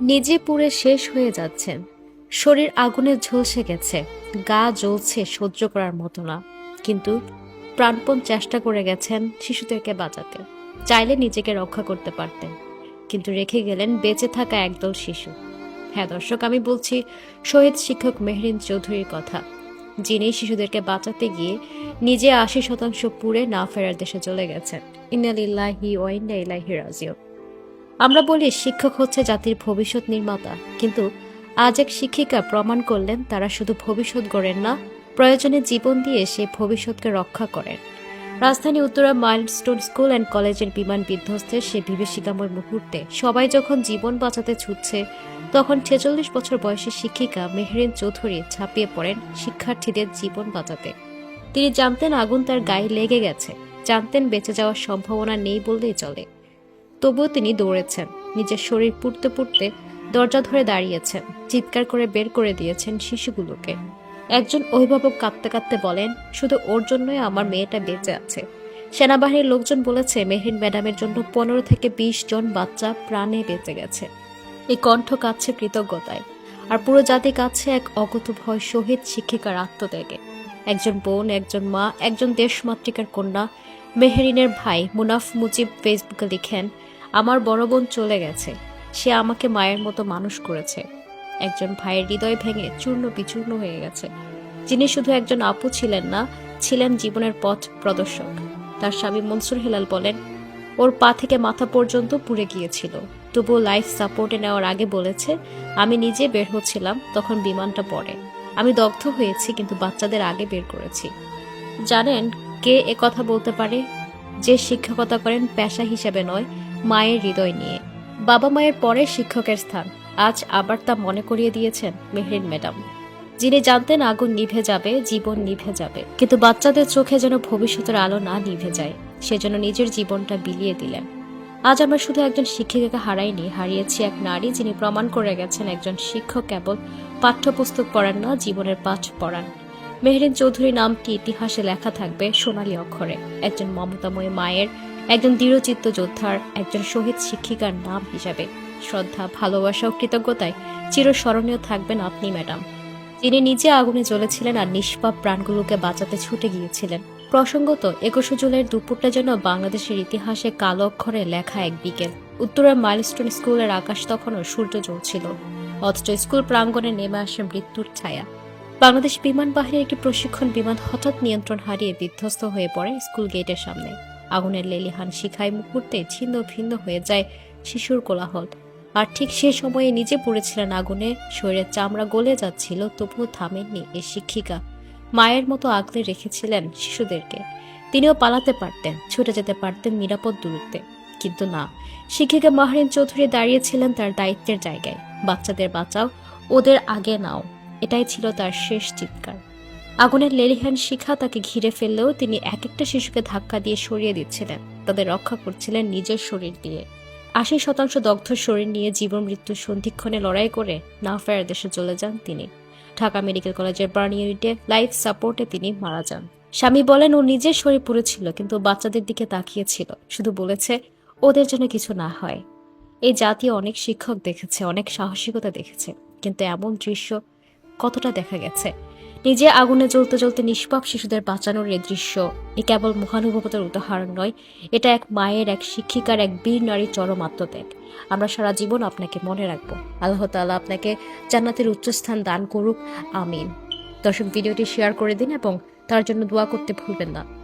নিজে পুড়ে শেষ হয়ে যাচ্ছেন শরীর আগুনে ঝলসে গেছে। গা জ্বলছে সহ্য করার মতো না। কিন্তু প্রাণপণ চেষ্টা করে গেছেন শিশুদেরকে বাঁচাতে। চাইলে নিজেকে রক্ষা করতে পারতেন। কিন্তু রেখে গেলেন বেঁচে থাকা একদল শিশু। হ্যাঁ দর্শক, আমি বলছি শহীদ শিক্ষক মেহরিন চৌধুরীর কথা। যিনি শিশুদেরকে বাঁচাতে গিয়ে নিজে আশি শতাংশ পুড়ে না ফেরার দেশে চলে গেছেন। ইন্নালিল্লাহি ওয়া ইন্না ইলাইহি রাজিউন। আমরা বলি শিক্ষক হচ্ছে জাতির ভবিষ্যৎ নির্মাতা, কিন্তু আজ এক শিক্ষিকা প্রমাণ করলেন তারা শুধু ভবিষ্যৎ গড়েন না, প্রয়োজনে জীবন দিয়ে সে ভবিষ্যৎকে রক্ষা করেন। রাজধানী উত্তরা মাইলস্টোন স্কুল অ্যান্ড কলেজের বিমান বিধ্বস্তের সে বিভীষিকাময় মুহূর্তে সবাই যখন জীবন বাঁচাতে ছুটছে, তখন ছেচল্লিশ বছর বয়সী শিক্ষিকা মেহরিন চৌধুরী ঝাঁপিয়ে পড়েন শিক্ষার্থীদের জীবন বাঁচাতে। তিনি জানতেন আগুন তার গায়ে লেগে গেছে, জানতেন বেঁচে যাওয়ার সম্ভাবনা নেই বললেই চলে। তবুও তিনি দৌড়েছেন। নিজের শরীর পুড়তে পুড়তে দরজা ধরে দাঁড়িয়েছেন। চিৎকার করে বের করে দিয়েছেন শিশুগুলোকে। একজন অভিভাবক কাঁদতে কাঁদতে বলেন, শুধু ওর জন্যই আমার মেয়েটা বেঁচে আছে। সেনাবাহিনীর লোকজন বলেছে মেহরিন ম্যাডামের জন্য পনেরো থেকে বিশ জন বাচ্চা প্রাণে বেঁচে গেছে। এই কণ্ঠ কাচ্ছে কৃতজ্ঞতায়। আর পুরো জাতি কাছে এক অগত ভয় শহীদ শিক্ষিকার আত্মত্যাগে। একজন বোন, একজন মা, একজন দেশমাতৃকার কন্যা মেহরিনের ভাই মুনাফ মুজিব ফেসবুকে লিখেন, আমার বড় বোন চলে গেছে। সে আমাকে মায়ের মতো মানুষ করেছে। একজন ভাইয়ের হৃদয় ভেঙে চূর্ণ বিচূর্ণ হয়ে গেছে। যিনি শুধু একজন আপু ছিলেন না, ছিলেন জীবনের পথ প্রদর্শক। তার স্বামী মনসুর হেলাল বলেন, ওর পা থেকে মাথা পর্যন্ত পুড়ে গিয়েছিল। তবুও লাইফ সাপোর্টে নেওয়ার আগে বলেছে, আমি নিজে বের হচ্ছিলাম, তখন বিমানটা পড়ে। আমি দগ্ধ হয়েছি, কিন্তু বাচ্চাদের আগে বের করেছি। জানেন কে এ কথা বলতে পারে? যে শিক্ষকতা করেন পেশা হিসেবে নয়, মায়ের হৃদয় নিয়ে। বাবা মায়ের পরে শিক্ষকের স্থান। আজ আবার তা মনে করিয়ে দিয়েছেন মেহরিন ম্যাডাম। যিনি জানতেন আগুন নিভে যাবে, জীবন নিভে যাবে। কিন্তু বাচ্চাদের চোখে যেন ভবিষ্যতের আলো না নিভে যায়, সেজন্য নিজের জীবনটা বিলিয়ে দিলেন। আজ আমরা শুধু একজন শিক্ষিকাকে হারাইনি, হারিয়েছি এক নারী যিনি প্রমাণ করে গেছেন একজন শিক্ষক কেবল পাঠ্যপুস্তক পড়ান না, জীবনের পাঠ পড়ান। মেহরিন চৌধুরী নামটি ইতিহাসে লেখা থাকবে সোনালী অক্ষরে। একজন মমতাময়ী মায়ের, একজন দৃঢ়চিত্ত যোদ্ধার, একজন শহীদ শিক্ষিকার নাম হিসাবে। শ্রদ্ধা, ভালোবাসা ও কৃতজ্ঞতায় চিরস্মরণীয় থাকবেন আপনি, ম্যাডাম। যিনি নিজে আগুনে জ্বলেছিলেন আর নিষ্পাপ প্রাণগুলোকে বাঁচাতে ছুটে গিয়েছিলেন। প্রসঙ্গত, একুশে জুলাইয়ের দুপুরটা যেন বাংলাদেশের ইতিহাসে কালো অক্ষরে লেখা এক বিকেল। উত্তরের মাইলস্টোন স্কুলের আকাশ তখনও সূর্য জ্বলছিল। অথচ স্কুল প্রাঙ্গণে নেমে আসে মৃত্যুর ছায়া। বাংলাদেশ বিমান বাহিনীর একটি প্রশিক্ষণ বিমান হঠাৎ নিয়ন্ত্রণ হারিয়ে বিধ্বস্ত হয়ে পড়ে স্কুল গেটের সামনে। আগুনের লেলিহান শিখায় মুহূর্তে ছিন্ন ভিন্ন হয়ে যায় শিশুর কোলাহল। আর ঠিক সে সময়ে নিজে পড়েছিলেন আগুনে, শরীরের চামড়া গলে যাচ্ছিল, তবুও থামেননি এই শিক্ষিকা। মায়ের মতো আগলে রেখেছিলেন শিশুদেরকে। তিনিও পালাতে পারতেন, ছুটে যেতে পারতেন নিরাপদ দূরত্বে। কিন্তু না, শিক্ষিকা মাহরিন চৌধুরী দাঁড়িয়েছিলেন তার দায়িত্বের জায়গায়। বাচ্চাদের বাঁচাও, ওদের আগে নাও। এটাই ছিল তার শেষ চিৎকার। আগুনের লেলিহান শিখা তাকে ঘিরে ফেললেও তিনি এক একটা শিশুকে ধাক্কা দিয়ে সরিয়ে দিচ্ছিলেন। তাদের রক্ষা করছিলেন নিজের শরীর দিয়ে। আশি শতাংশ দগ্ধ শরীর নিয়ে জীবন মৃত্যুর সন্ধিক্ষণে লড়াই করে না ফেরার দেশে চলে যান তিনি। ঢাকা মেডিকেল কলেজের বার্ন ইউনিটে লাইফ সাপোর্টে তিনি মারা যান। স্বামী বলেন, ও নিজের শরীর পড়েছিল কিন্তু বাচ্চাদের দিকে তাকিয়েছিল। শুধু বলেছে, ওদের জন্য কিছু না হয়। এই জাতীয় অনেক শিক্ষক দেখেছে, অনেক সাহসিকতা দেখেছে, কিন্তু এমন দৃশ্য কতটা দেখা গেছে। নিজে আগুনে জ্বলতে জ্বলতে নিষ্পাপ শিশুদের বাঁচানোর এ দৃশ্য, এ কেবল মহানুভবতার উদাহরণ নয়, এটা এক মায়ের, এক শিক্ষিকার, এক বীর নারীর চরম আত্মত্যাগ। আমরা সারা জীবন আপনাকে মনে রাখব। আল্লাহ তাআলা আপনাকে জান্নাতের উচ্চস্থান দান করুক। আমিন। দর্শক, ভিডিওটি শেয়ার করে দিন এবং তার জন্য দোয়া করতে ভুলবেন না।